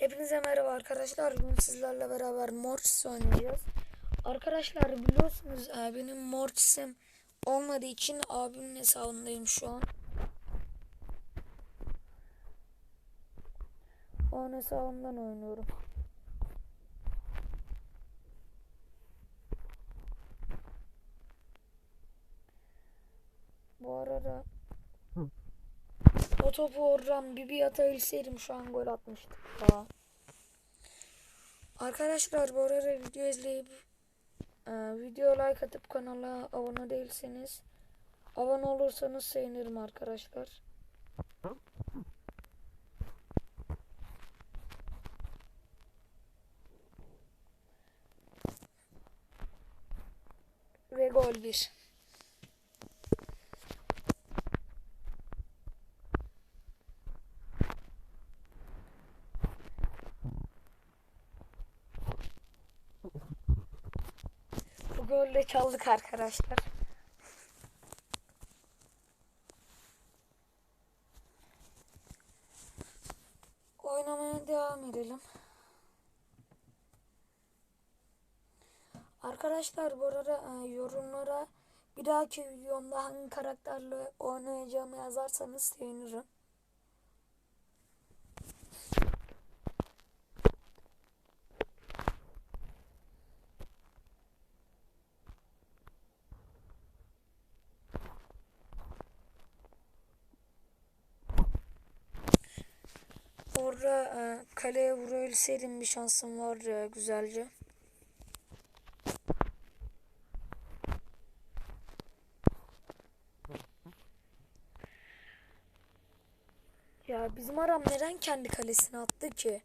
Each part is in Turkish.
Hepinize merhaba arkadaşlar. Bugün sizlerle beraber Mortis oynayacağız. Arkadaşlar biliyorsunuz e, benim Mortis'im olmadığı için abimin hesabındayım şu an. Onun hesabından oynuyorum. Bu arada o topu oradan bir bir atabilseydim şu an gol atmıştık ya. Arkadaşlar bu arada video izleyip e, video like atıp kanala abone değilseniz abone olursanız sevinirim arkadaşlar. Ve gol 1. Golle çaldık arkadaşlar. Oynamaya devam edelim. Arkadaşlar bu arada e, yorumlara bir dahaki videomda hangi karakterle oynayacağımı yazarsanız sevinirim. Orada e, kaleye vurabilseydim bir şansım vardı ya, güzelce. Ya bizim Aram neden kendi kalesine attı ki?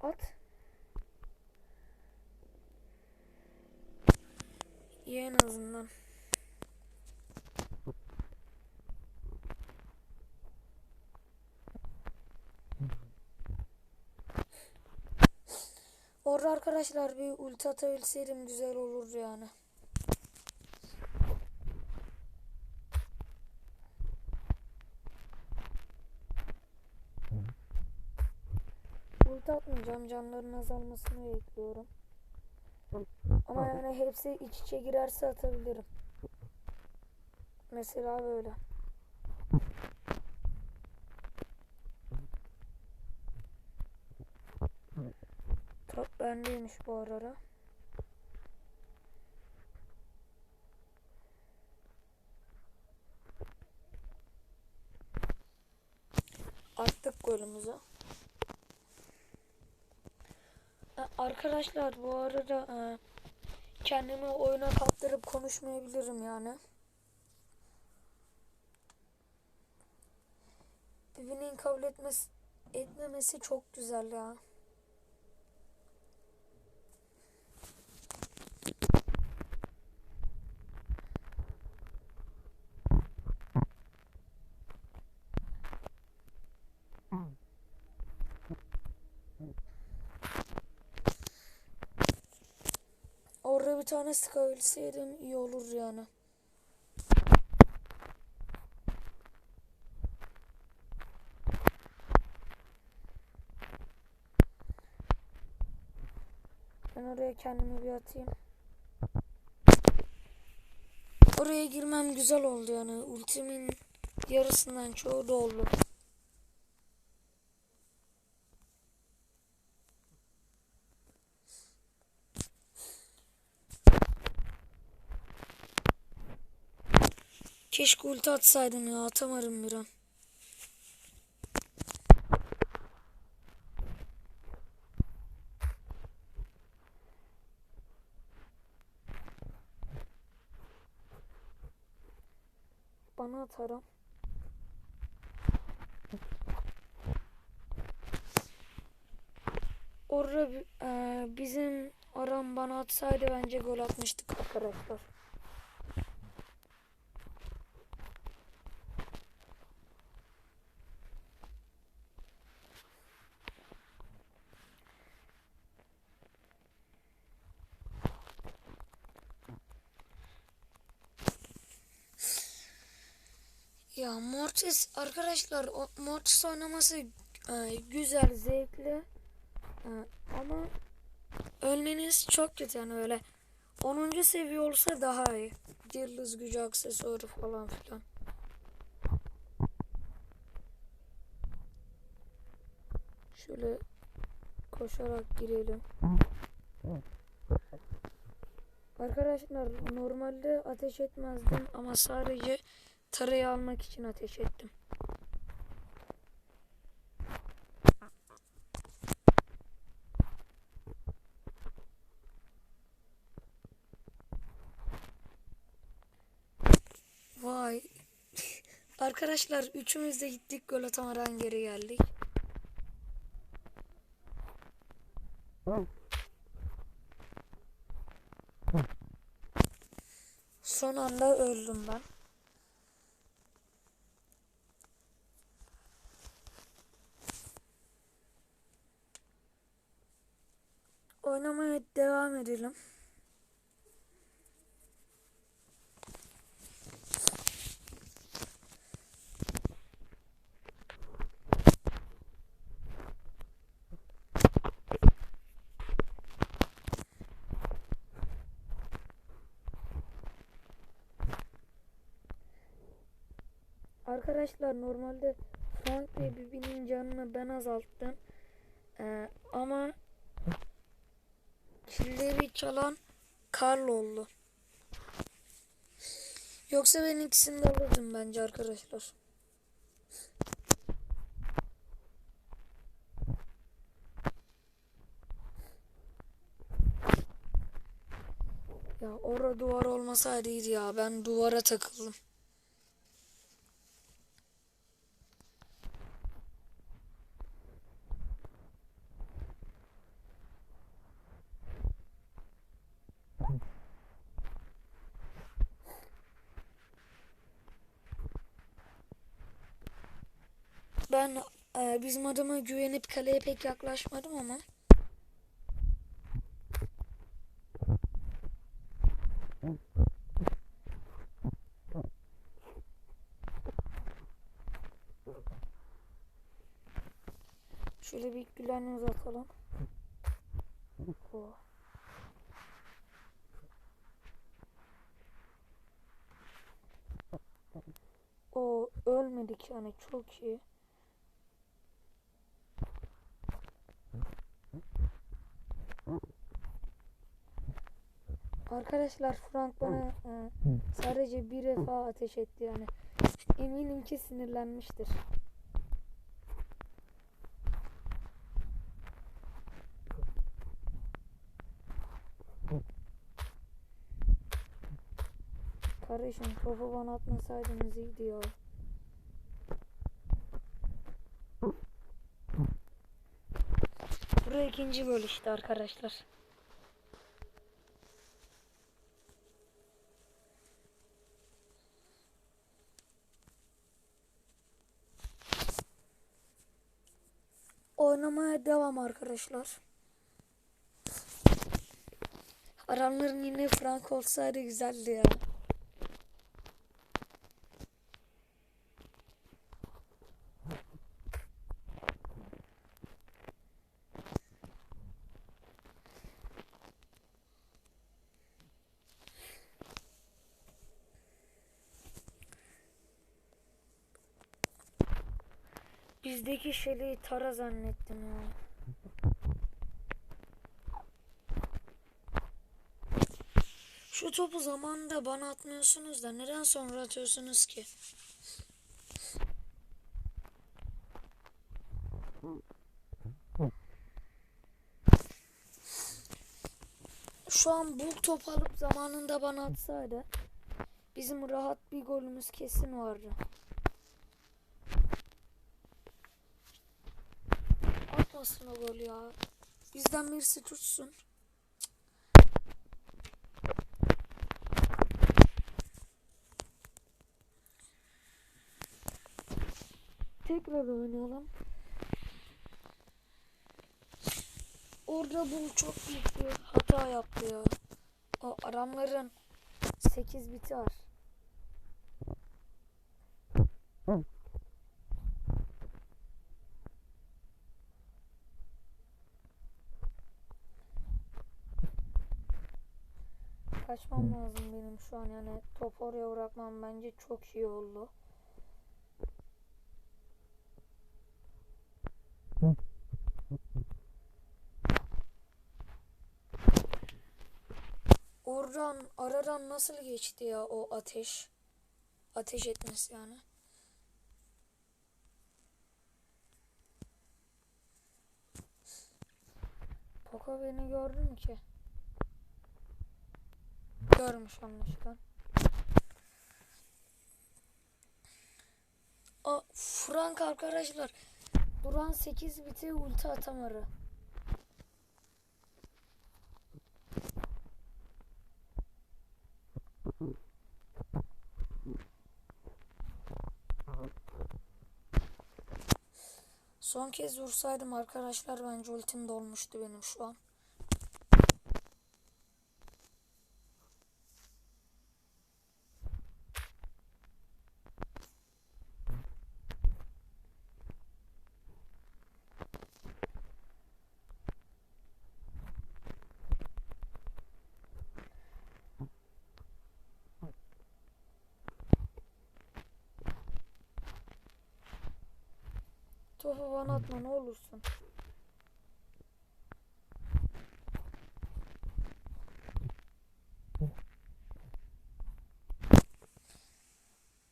At. Orada arkadaşlar bir ulti atabilseydim güzel olurdu yani. Ulti atmayacağım canların azalmasını bekliyorum. Ama yani hepsi iç içe girerse atabilirim. Mesela böyle. Bendeymiş bu arada. Attık golümüzü. E, Arkadaşlar bu arada e, kendimi oyuna kaptırıp konuşmayabilirim yani. Birinin kabul etmesi, etmemesi çok güzel ya. Orada bir tane sıkabilseydim iyi olur yani. Ben oraya kendimi bir atayım. Oraya girmem güzel oldu yani. Ultimin yarısından çoğu doldu. Keşke ulti atsaydım ya atamadım bir an. Bana atarım. Orada e, bizim aram bana atsaydı bence gol atmıştık arkadaşlar. Ya Mortis arkadaşlar o, Mortis oynaması e, güzel, zevkli. E, ama ölmeniz çok kötü yani öyle. 10. seviye olsa daha iyi. Yıldız gücü aksesuarı falan filan. Şöyle koşarak girelim. Arkadaşlar normalde ateş etmezdim ama sadece tarayı almak için ateş ettim. Vay. Arkadaşlar üçümüz de gittik gol atamadan geri geldik. Son anda öldüm ben. Oynamaya devam edelim. Arkadaşlar normalde Frank ve Bibi'nin canını ben azalttım. Ee, ama killeri çalan Karl oldu. Yoksa ben ikisini de alırdım bence arkadaşlar. Ya orada duvar olmasaydı ya. Ben duvara takıldım. Ben e, bizim adama güvenip kaleye pek yaklaşmadım ama. Şöyle bir gülen uzatalım. Oh. O ölmedik yani çok iyi. Arkadaşlar Frank bana e, sadece bir defa ateş etti yani. Eminim ki sinirlenmiştir. Kardeşim topu bana atmasaydınız iyiydi ya. Buraya ikinci işte arkadaşlar. Oynamaya devam arkadaşlar. Aramların yine Frank olsaydı güzeldi ya. Bizdeki Şeli'yi Tara zannettim ya. Şu topu zamanında bana atmıyorsunuz da neden sonra atıyorsunuz ki? Şu an bu top alıp zamanında bana atsaydı bizim rahat bir golümüz kesin vardı. Atmasın o gol ya. Bizden birisi tutsun. Tekrar oynayalım. Orada bu çok büyük bir hata yaptı ya. O adamların 8 biti var. Kaçmam lazım benim şu an yani top oraya bırakmam bence çok iyi oldu. Oradan aradan nasıl geçti ya o ateş? Ateş etmesi yani. Poco beni gördü mü ki? Görmüş anlaşılan. Aa, Frank arkadaşlar. Duran 8 biti ulti atamadı. Son kez vursaydım arkadaşlar bence ultim dolmuştu benim şu an. Topu bana atma ne olursun.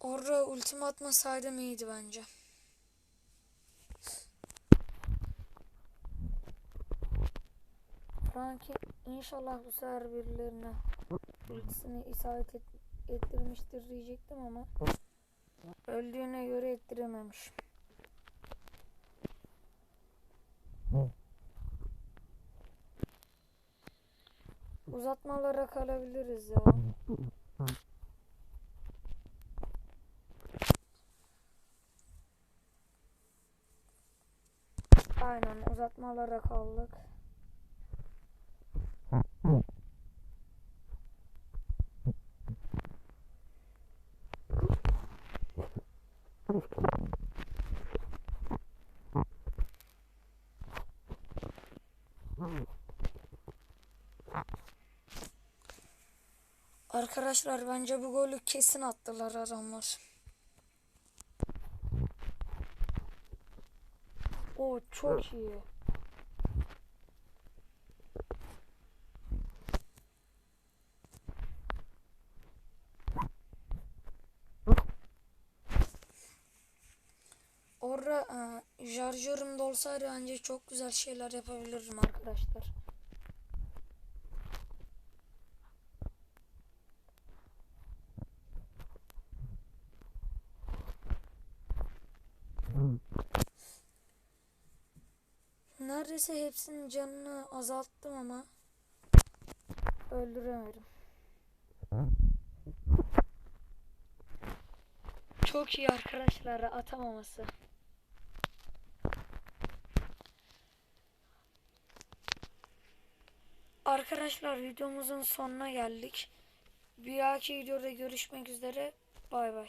Orada ultimi atmasaydım iyiydi bence. Franki inşallah bu sefer birilerine ultisini isabet et, ettirmiştir diyecektim ama öldüğüne göre ettirememiş. Uzatmalara kalabiliriz ya. Aynen uzatmalara kaldık. Arkadaşlar bence bu golü kesin attılar adamlar. O çok iyi. Orada e, şarjörüm de olsaydı bence çok güzel şeyler yapabilirdim arkadaşlar. Neredeyse hepsinin canını azalttım ama öldüremedim. Çok iyi arkadaşlar atamaması. Arkadaşlar videomuzun sonuna geldik. Bir dahaki videoda görüşmek üzere. Bay bay.